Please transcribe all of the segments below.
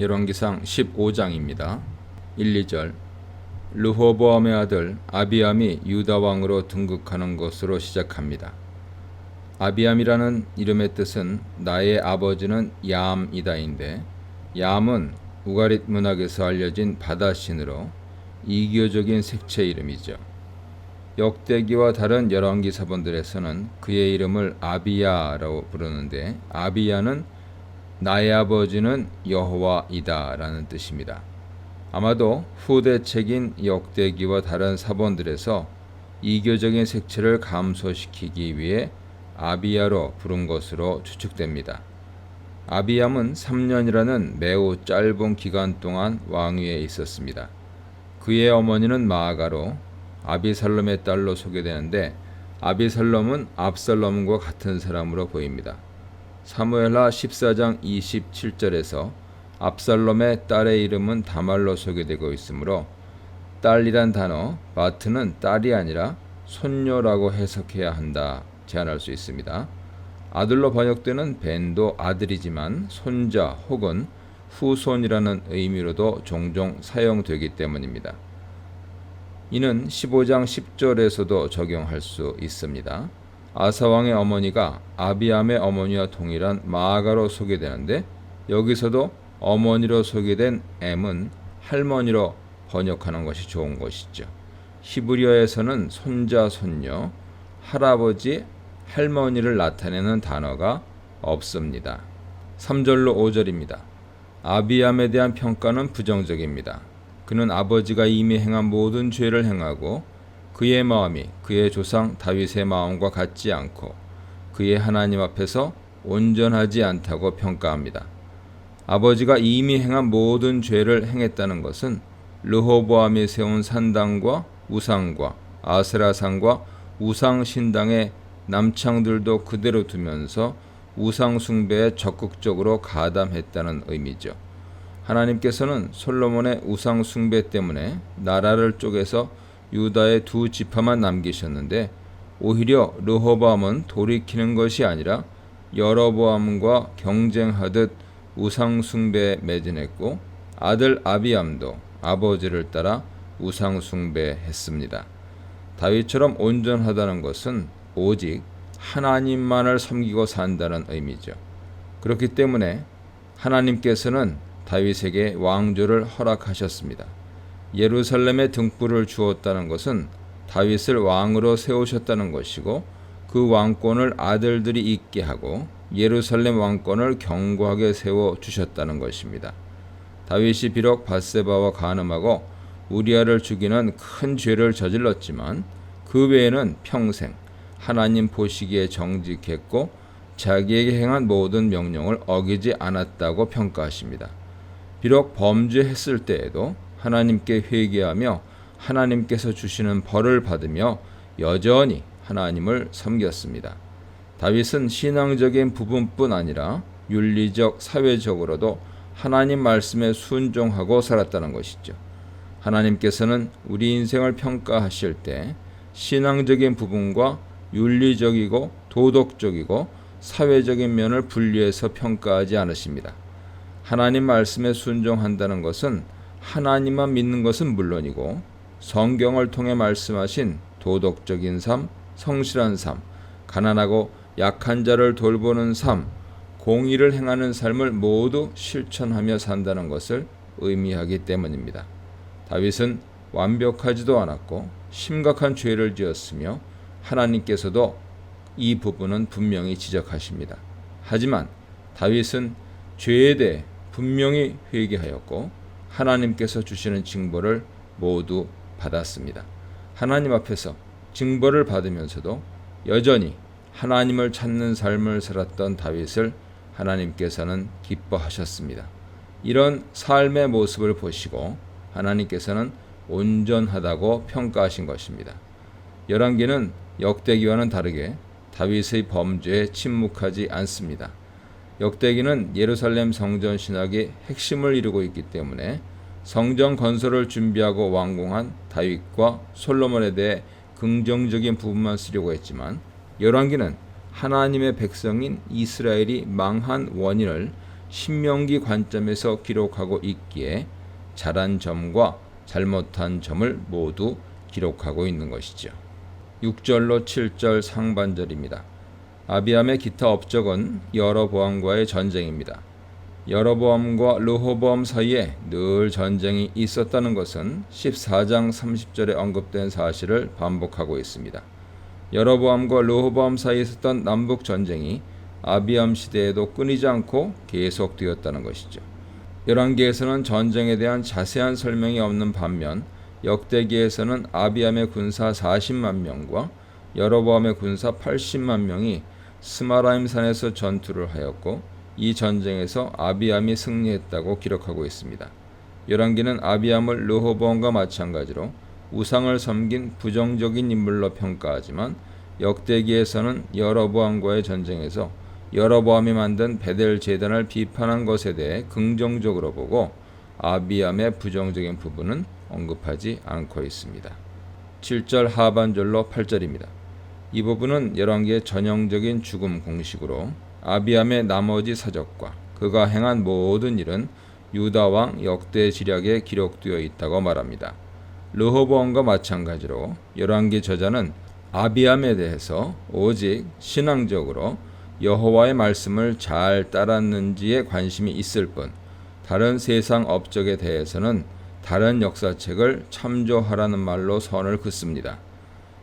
열왕기상 15장입니다. 1, 2절 르호보암의 아들 아비암이 유다 왕으로 등극하는 것으로 시작합니다. 아비암이라는 이름의 뜻은 나의 아버지는 얌이다인데 얌은 우가릿 문학에서 알려진 바다 신으로 이교적인 색채 이름이죠. 역대기와 다른 열왕기 사본들에서는 그의 이름을 아비야라고 부르는데 아비야는 나의 아버지는 여호와이다라는 뜻입니다. 아마도 후대책인 역대기와 다른 사본들에서 이교적인 색채를 감소시키기 위해 아비야로 부른 것으로 추측됩니다. 아비암은 3년이라는 매우 짧은 기간 동안 왕위에 있었습니다. 그의 어머니는 마아가로 아비살롬의 딸로 소개되는데 아비살롬은 압살롬과 같은 사람으로 보입니다. 사무엘하 14장 27절에서 압살롬의 딸의 이름은 다말로 소개되고 있으므로 딸이란 단어 바트는 딸이 아니라 손녀라고 해석해야 한다 제안할 수 있습니다. 아들로 번역되는 벤도 아들이지만 손자 혹은 후손이라는 의미로도 종종 사용되기 때문입니다. 이는 15장 10절에서도 적용할 수 있습니다. 아사왕의 어머니가 아비암의 어머니와 동일한 마아가로 소개되는데 여기서도 어머니로 소개된 M은 할머니로 번역하는 것이 좋은 것이죠. 히브리어에서는 손자, 손녀, 할아버지, 할머니를 나타내는 단어가 없습니다. 3절로 5절입니다. 아비암에 대한 평가는 부정적입니다. 그는 아버지가 이미 행한 모든 죄를 행하고 그의 마음이 그의 조상 다윗의 마음과 같지 않고 그의 하나님 앞에서 온전하지 않다고 평가합니다. 아버지가 이미 행한 모든 죄를 행했다는 것은 르호보암이 세운 산당과 우상과 아세라상과 우상 신당의 남창들도 그대로 두면서 우상 숭배에 적극적으로 가담했다는 의미죠. 하나님께서는 솔로몬의 우상 숭배 때문에 나라를 쪼개서 유다의 두 지파만 남기셨는데 오히려 르호보암은 돌이키는 것이 아니라 여로보암과 경쟁하듯 우상 숭배에 매진했고 아들 아비암도 아버지를 따라 우상 숭배했습니다. 다윗처럼 온전하다는 것은 오직 하나님만을 섬기고 산다는 의미죠. 그렇기 때문에 하나님께서는 다윗에게 왕조를 허락하셨습니다. 예루살렘에 등불을 주었다는 것은 다윗을 왕으로 세우셨다는 것이고 그 왕권을 아들들이 있게 하고 예루살렘 왕권을 견고하게 세워 주셨다는 것입니다. 다윗이 비록 바세바와 간음하고 우리아를 죽이는 큰 죄를 저질렀지만 그 외에는 평생 하나님 보시기에 정직했고 자기에게 행한 모든 명령을 어기지 않았다고 평가하십니다. 비록 범죄했을 때에도 하나님께 회개하며 하나님께서 주시는 벌을 받으며 여전히 하나님을 섬겼습니다. 다윗은 신앙적인 부분뿐 아니라 윤리적, 사회적으로도 하나님 말씀에 순종하고 살았다는 것이죠. 하나님께서는 우리 인생을 평가하실 때 신앙적인 부분과 윤리적이고 도덕적이고 사회적인 면을 분리해서 평가하지 않으십니다. 하나님 말씀에 순종한다는 것은 하나님만 믿는 것은 물론이고 성경을 통해 말씀하신 도덕적인 삶, 성실한 삶, 가난하고 약한 자를 돌보는 삶, 공의를 행하는 삶을 모두 실천하며 산다는 것을 의미하기 때문입니다. 다윗은 완벽하지도 않았고 심각한 죄를 지었으며 하나님께서도 이 부분은 분명히 지적하십니다. 하지만 다윗은 죄에 대해 분명히 회개하였고 하나님께서 주시는 징벌을 모두 받았습니다. 하나님 앞에서 징벌을 받으면서도 여전히 하나님을 찾는 삶을 살았던 다윗을 하나님께서는 기뻐하셨습니다. 이런 삶의 모습을 보시고 하나님께서는 온전하다고 평가하신 것입니다. 열왕기는 역대기와는 다르게 다윗의 범죄에 침묵하지 않습니다. 역대기는 예루살렘 성전 신학의 핵심을 이루고 있기 때문에 성전 건설을 준비하고 완공한 다윗과 솔로몬에 대해 긍정적인 부분만 쓰려고 했지만 열왕기는 하나님의 백성인 이스라엘이 망한 원인을 신명기 관점에서 기록하고 있기에 잘한 점과 잘못한 점을 모두 기록하고 있는 것이죠. 6절로 7절 상반절입니다. 아비암의 기타 업적은 여러보암과의 전쟁입니다. 여러보암과 르호보암 사이에 늘 전쟁이 있었다는 것은 14장 30절에 언급된 사실을 반복하고 있습니다. 여러보암과 르호보암 사이에 있었던 남북 전쟁이 아비암 시대에도 끊이지 않고 계속되었다는 것이죠. 열왕기에서는 전쟁에 대한 자세한 설명이 없는 반면 역대기에서는 아비암의 군사 40만 명과 여로보암의 군사 80만 명이 스마라임 산에서 전투를 하였고 이 전쟁에서 아비암이 승리했다고 기록하고 있습니다. 열왕기는 아비암을 르호보암과 마찬가지로 우상을 섬긴 부정적인 인물로 평가하지만 역대기에서는 여로보암과의 전쟁에서 여로보암이 만든 베델 제단을 비판한 것에 대해 긍정적으로 보고 아비암의 부정적인 부분은 언급하지 않고 있습니다. 7절 하반절로 8절입니다. 이 부분은 열왕기의 전형적인 죽음 공식으로 아비암의 나머지 사적과 그가 행한 모든 일은 유다 왕 역대 지략에 기록되어 있다고 말합니다. 르호보암과 마찬가지로 열왕기 저자는 아비암에 대해서 오직 신앙적으로 여호와의 말씀을 잘 따랐는지에 관심이 있을 뿐 다른 세상 업적에 대해서는 다른 역사책을 참조하라는 말로 선을 긋습니다.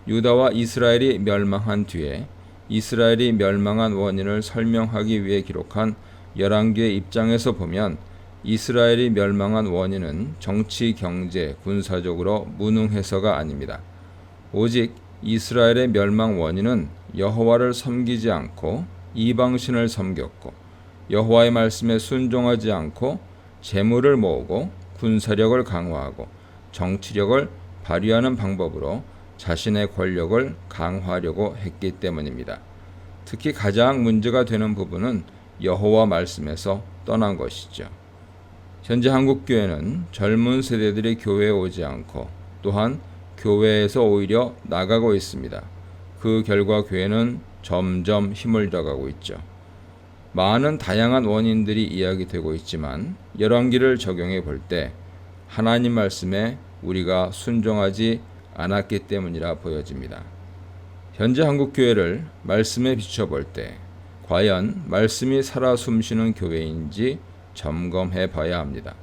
유다와 이스라엘이 멸망한 뒤에 이스라엘이 멸망한 원인을 설명하기 위해 기록한 열왕기의 입장에서 보면 이스라엘이 멸망한 원인은 정치, 경제, 군사적으로 무능해서가 아닙니다. 오직 이스라엘의 멸망 원인은 여호와를 섬기지 않고 이방신을 섬겼고 여호와의 말씀에 순종하지 않고 재물을 모으고 군사력을 강화하고 정치력을 발휘하는 방법으로 자신의 권력을 강화하려고 했기 때문입니다. 특히 가장 문제가 되는 부분은 여호와 말씀에서 떠난 것이죠. 현재 한국 교회는 젊은 세대들이 교회에 오지 않고 또한 교회에서 오히려 나가고 있습니다. 그 결과 교회는 점점 힘을 잃어가고 있죠. 많은 다양한 원인들이 이야기되고 있지만 열왕기를 적용해 볼 때 하나님 말씀에 우리가 순종하지 않았기 때문이라 보여집니다. 현재 한국 교회를 말씀에 비춰 볼 때 과연 말씀이 살아 숨쉬는 교회인지 점검해 봐야 합니다.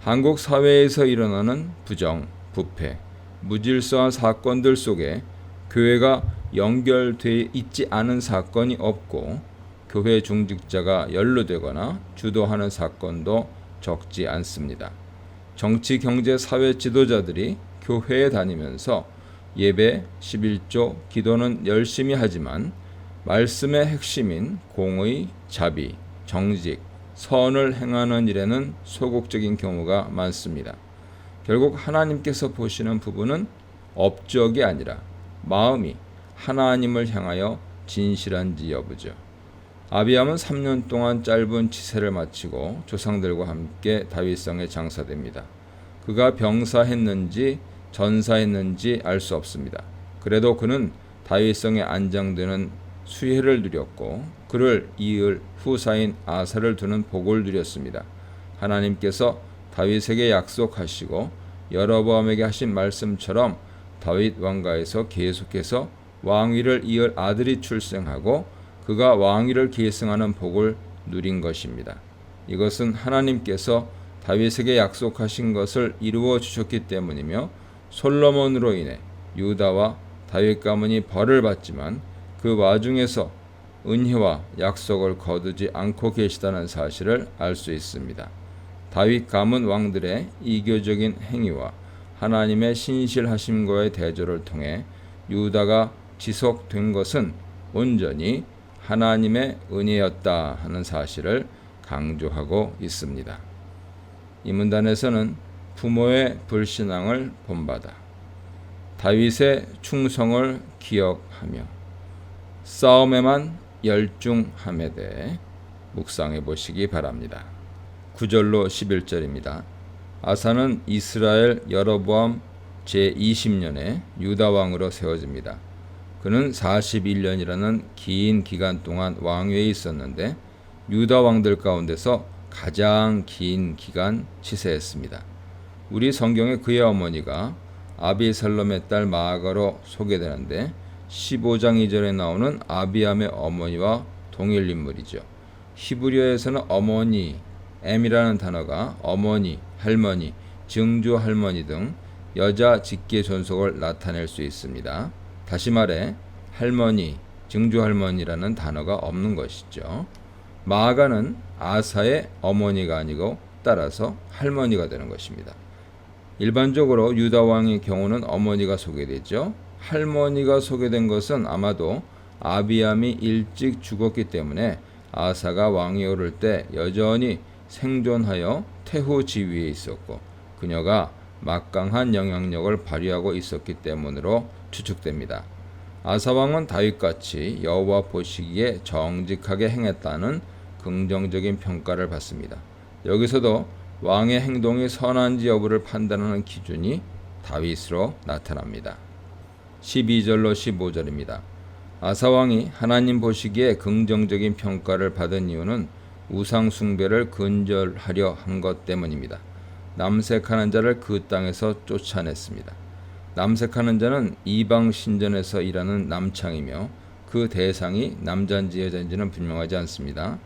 한국 사회에서 일어나는 부정, 부패, 무질서한 사건들 속에 교회가 연결돼 있지 않은 사건이 없고 교회 중직자가 연루되거나 주도하는 사건도 적지 않습니다. 정치, 경제, 사회 지도자들이 교회에 다니면서 예배, 11조, 기도는 열심히 하지만 말씀의 핵심인 공의, 자비, 정직, 선을 행하는 일에는 소극적인 경우가 많습니다. 결국 하나님께서 보시는 부분은 업적이 아니라 마음이 하나님을 향하여 진실한지 여부죠. 아비암은 3년 동안 짧은 치세를 마치고 조상들과 함께 다윗성에 장사됩니다. 그가 병사했는지 전사했는지 알 수 없습니다. 그래도 그는 다윗성에 안장되는 수혜를 누렸고 그를 이을 후사인 아사를 두는 복을 누렸습니다. 하나님께서 다윗에게 약속하시고 여러보암에게 하신 말씀처럼 다윗 왕가에서 계속해서 왕위를 이을 아들이 출생하고 그가 왕위를 계승하는 복을 누린 것입니다. 이것은 하나님께서 다윗에게 약속하신 것을 이루어 주셨기 때문이며 솔로몬으로 인해 유다와 다윗 가문이 벌을 받지만 그 와중에서 은혜와 약속을 거두지 않고 계시다는 사실을 알 수 있습니다. 다윗 가문 왕들의 이교적인 행위와 하나님의 신실하심과의 대조를 통해 유다가 지속된 것은 온전히 하나님의 은혜였다 하는 사실을 강조하고 있습니다. 이 문단에서는 부모의 불신앙을 본받아 다윗의 충성을 기억하며 싸움에만 열중함에 대해 묵상해 보시기 바랍니다. 9절로 11절입니다. 아사는 이스라엘 여로보암 제20년에 유다 왕으로 세워집니다. 그는 41년이라는 긴 기간 동안 왕위에 있었는데 유다 왕들 가운데서 가장 긴 기간 치세했습니다. 우리 성경에 그의 어머니가 아비살롬의 딸 마아가로 소개되는데 15장 2절에 나오는 아비암의 어머니와 동일 인물이죠. 히브리어에서는 어머니, 엠이라는 단어가 어머니, 할머니, 증조 할머니 등 여자 직계 존속을 나타낼 수 있습니다. 다시 말해 할머니, 증조 할머니라는 단어가 없는 것이죠. 마아가는 아사의 어머니가 아니고 따라서 할머니가 되는 것입니다. 일반적으로 유다 왕의 경우는 어머니가 소개되죠. 할머니가 소개된 것은 아마도 아비암이 일찍 죽었기 때문에 아사가 왕이 오를 때 여전히 생존하여 태후 지위에 있었고 그녀가 막강한 영향력을 발휘하고 있었기 때문으로 추측됩니다. 아사 왕은 다윗같이 여호와 보시기에 정직하게 행했다는 긍정적인 평가를 받습니다. 여기서도 왕의 행동이 선한지 여부를 판단하는 기준이 다윗으로 나타납니다. 12절로 15절입니다. 아사 왕이 하나님 보시기에 긍정적인 평가를 받은 이유는 우상 숭배를 근절하려 한 것 때문입니다. 남색하는 자를 그 땅에서 쫓아냈습니다. 남색하는 자는 이방 신전에서 일하는 남창이며 그 대상이 남자인지 여자인지는 분명하지 않습니다.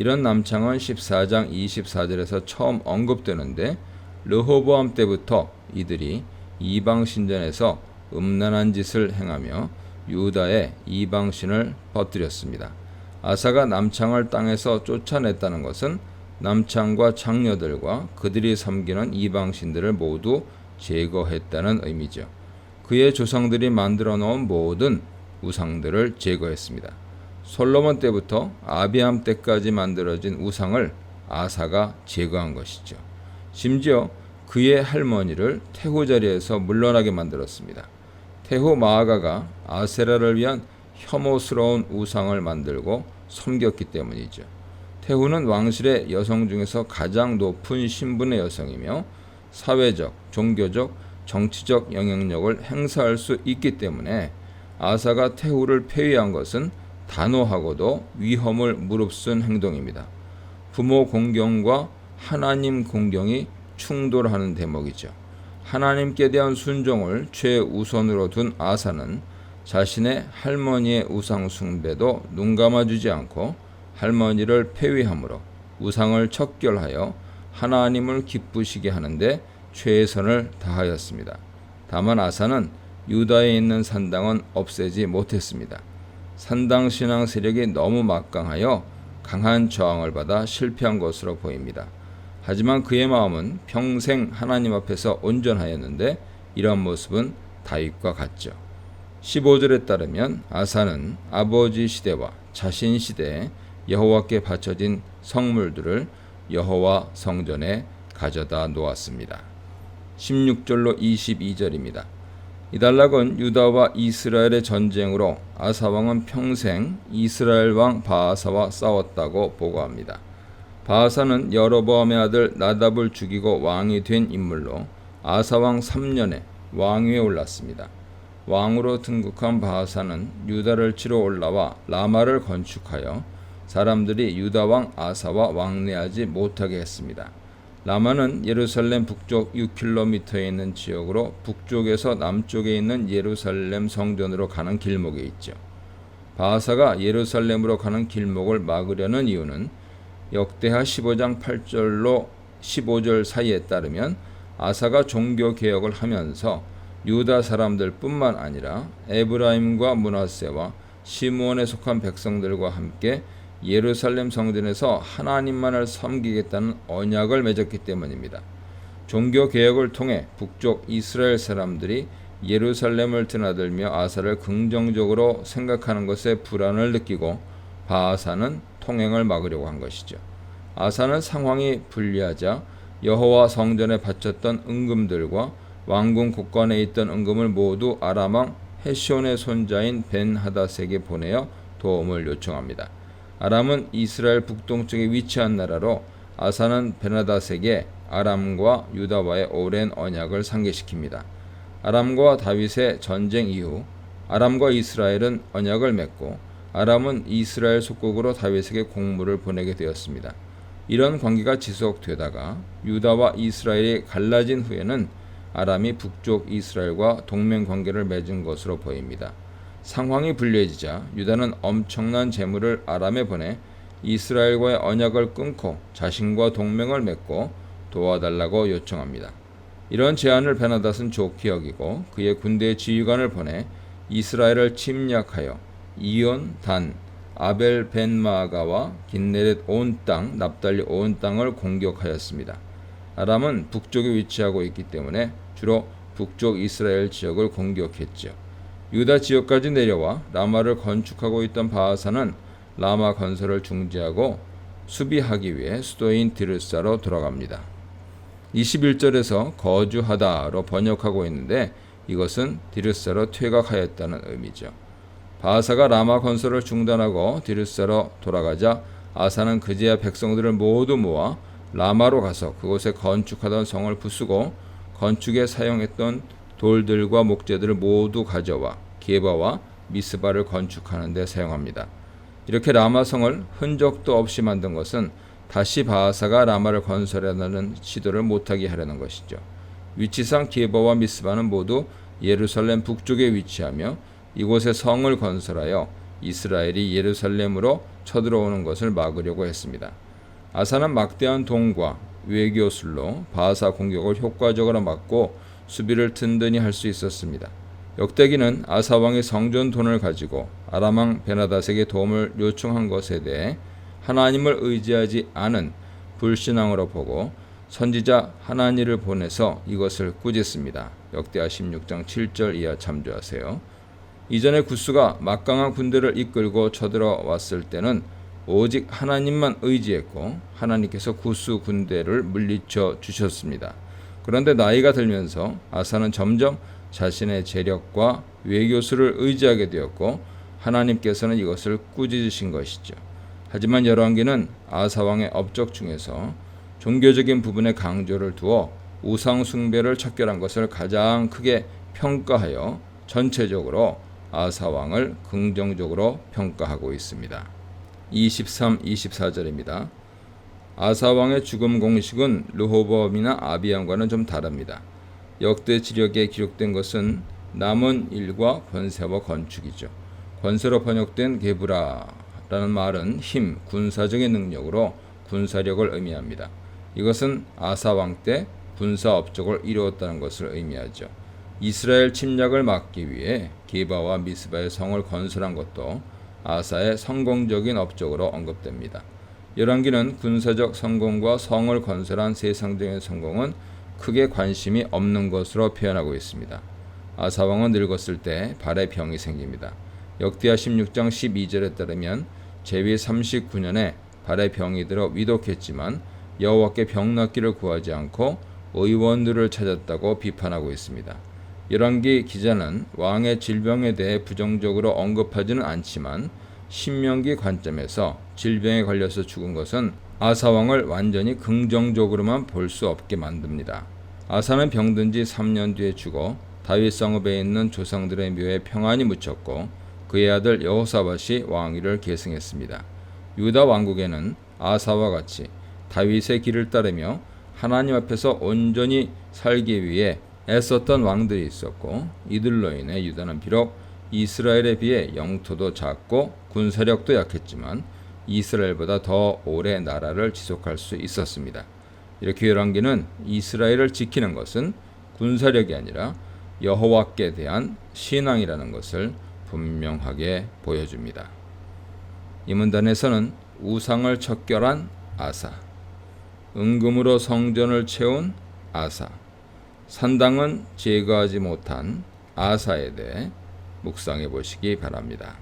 이런 남창은 14장 24절에서 처음 언급되는데 르호보암 때부터 이들이 이방 신전에서 음란한 짓을 행하며 유다의 이방 신을 퍼뜨렸습니다. 아사가 남창을 땅에서 쫓아냈다는 것은 남창과 창녀들과 그들이 섬기는 이방 신들을 모두 제거했다는 의미죠. 그의 조상들이 만들어 놓은 모든 우상들을 제거했습니다. 솔로몬 때부터 아비암 때까지 만들어진 우상을 아사가 제거한 것이죠. 심지어 그의 할머니를 태후 자리에서 물러나게 만들었습니다. 태후 마아가가 아세라를 위한 혐오스러운 우상을 만들고 섬겼기 때문이죠. 태후는 왕실의 여성 중에서 가장 높은 신분의 여성이며 사회적, 종교적, 정치적 영향력을 행사할 수 있기 때문에 아사가 태후를 폐위한 것은 단호하고도 위험을 무릅쓴 행동입니다. 부모 공경과 하나님 공경이 충돌하는 대목이죠. 하나님께 대한 순종을 최우선으로 둔 아사는 자신의 할머니의 우상 숭배도 눈 감아주지 않고 할머니를 폐위함으로 우상을 척결하여 하나님을 기쁘시게 하는데 최선을 다하였습니다. 다만 아사는 유다에 있는 산당은 없애지 못했습니다. 산당 신앙 세력이 너무 막강하여 강한 저항을 받아 실패한 것으로 보입니다. 하지만 그의 마음은 평생 하나님 앞에서 온전하였는데 이런 모습은 다윗과 같죠. 15절에 따르면 아사는 아버지 시대와 자신 시대에 여호와께 바쳐진 성물들을 여호와 성전에 가져다 놓았습니다. 16절로 22절입니다. 이달락은 유다와 이스라엘의 전쟁으로 아사 왕은 평생 이스라엘 왕 바하사와 싸웠다고 보고합니다. 바하사는 여로보암의 아들 나답을 죽이고 왕이 된 인물로 아사 왕 3년에 왕위에 올랐습니다. 왕으로 등극한 바하사는 유다를 치러 올라와 라마를 건축하여 사람들이 유다 왕 아사와 왕래하지 못하게 했습니다. 라마는 예루살렘 북쪽 6km에 있는 지역으로 북쪽에서 남쪽에 있는 예루살렘 성전으로 가는 길목에 있죠. 바하사가 예루살렘으로 가는 길목을 막으려는 이유는 역대하 15장 8절로 15절 사이에 따르면 아사가 종교 개혁을 하면서 유다 사람들뿐만 아니라 에브라임과 문하세와 시므온에 속한 백성들과 함께 예루살렘 성전에서 하나님만을 섬기겠다는 언약을 맺었기 때문입니다. 종교 개혁을 통해 북쪽 이스라엘 사람들이 예루살렘을 드나들며 아사를 긍정적으로 생각하는 것에 불안을 느끼고 바아사는 통행을 막으려고 한 것이죠. 아사는 상황이 불리하자 여호와 성전에 바쳤던 은금들과 왕궁 곳간에 있던 은금을 모두 아람왕 헤시온의 손자인 벤 하닷에게 보내어 도움을 요청합니다. 아람은 이스라엘 북동쪽에 위치한 나라로 아사는 베나닷에게 아람과 유다와의 오랜 언약을 상기시킵니다. 아람과 다윗의 전쟁 이후 아람과 이스라엘은 언약을 맺고 아람은 이스라엘 속국으로 다윗에게 공물을 보내게 되었습니다. 이런 관계가 지속되다가 유다와 이스라엘이 갈라진 후에는 아람이 북쪽 이스라엘과 동맹 관계를 맺은 것으로 보입니다. 상황이 불리해지자 유다는 엄청난 재물을 아람에 보내 이스라엘과의 언약을 끊고 자신과 동맹을 맺고 도와달라고 요청합니다. 이런 제안을 베나닷은 좋게 여기고 그의 군대 지휘관을 보내 이스라엘을 침략하여 이온, 단, 아벨 벤 마아가와 긴네렛 온 땅, 납달리 온 땅을 공격하였습니다. 아람은 북쪽에 위치하고 있기 때문에 주로 북쪽 이스라엘 지역을 공격했죠. 유다 지역까지 내려와 라마를 건축하고 있던 바하사는 라마 건설을 중지하고 수비하기 위해 수도인 디르사로 돌아갑니다. 21절에서 거주하다로 번역하고 있는데 이것은 디르사로 퇴각하였다는 의미죠. 바하사가 라마 건설을 중단하고 디르사로 돌아가자 아사는 그제야 백성들을 모두 모아 라마로 가서 그곳에 건축하던 성을 부수고 건축에 사용했던 돌들과 목재들을 모두 가져와 게바와 미스바를 건축하는 데 사용합니다. 이렇게 라마성을 흔적도 없이 만든 것은 다시 바하사가 라마를 건설하는 시도를 못하게 하려는 것이죠. 위치상 게바와 미스바는 모두 예루살렘 북쪽에 위치하며 이곳에 성을 건설하여 이스라엘이 예루살렘으로 쳐들어오는 것을 막으려고 했습니다. 아사는 막대한 돈과 외교술로 바하사 공격을 효과적으로 막고 수비를 든든히 할 수 있었습니다. 역대기는 아사 왕이 성전 돈을 가지고 아람 왕 베나닷에게 도움을 요청한 것에 대해 하나님을 의지하지 않은 불신앙으로 보고 선지자 하나니를 보내서 이것을 꾸짖습니다. 역대하 16장 7절 이하 참조하세요. 이전에 구스가 막강한 군대를 이끌고 쳐들어왔을 때는 오직 하나님만 의지했고 하나님께서 구스 군대를 물리쳐 주셨습니다. 그런데 나이가 들면서 아사는 점점 자신의 재력과 외교수를 의지하게 되었고 하나님께서는 이것을 꾸짖으신 것이죠. 하지만 열왕기는 아사 왕의 업적 중에서 종교적인 부분에 강조를 두어 우상 숭배를 척결한 것을 가장 크게 평가하여 전체적으로 아사 왕을 긍정적으로 평가하고 있습니다. 23, 24절입니다. 아사 왕의 죽음 공식은 르호보암이나 아비암과는 좀 다릅니다. 역대 지력에 기록된 것은 남은 일과 권세와 건축이죠. 권세로 번역된 게브라라는 말은 힘, 군사적인 능력으로 군사력을 의미합니다. 이것은 아사 왕 때 군사 업적을 이루었다는 것을 의미하죠. 이스라엘 침략을 막기 위해 게바와 미스바의 성을 건설한 것도 아사의 성공적인 업적으로 언급됩니다. 열왕기는 군사적 성공과 성을 건설한 세상적인 성공은 크게 관심이 없는 것으로 표현하고 있습니다. 아사 왕은 늙었을 때 발에 병이 생깁니다. 역대하 16장 12절에 따르면 제위 39년에 발에 병이 들어 위독했지만 여호와께 병 낫기를 구하지 않고 의원들을 찾았다고 비판하고 있습니다. 열왕기 기자는 왕의 질병에 대해 부정적으로 언급하지는 않지만 신명기 관점에서 질병에 걸려서 죽은 것은 아사 왕을 완전히 긍정적으로만 볼 수 없게 만듭니다. 아사는 병든 지 3년 뒤에 죽어 다윗 성읍에 있는 조상들의 묘에 평안히 묻혔고 그의 아들 여호사밧이 왕위를 계승했습니다. 유다 왕국에는 아사와 같이 다윗의 길을 따르며 하나님 앞에서 온전히 살기 위해 애썼던 왕들이 있었고 이들로 인해 유다는 비록 이스라엘에 비해 영토도 작고 군사력도 약했지만 이스라엘보다 더 오래 나라를 지속할 수 있었습니다. 이렇게 열왕기는 이스라엘을 지키는 것은 군사력이 아니라 여호와께 대한 신앙이라는 것을 분명하게 보여줍니다. 이 문단에서는 우상을 척결한 아사, 은금으로 성전을 채운 아사, 산당은 제거하지 못한 아사에 대해 묵상해 보시기 바랍니다.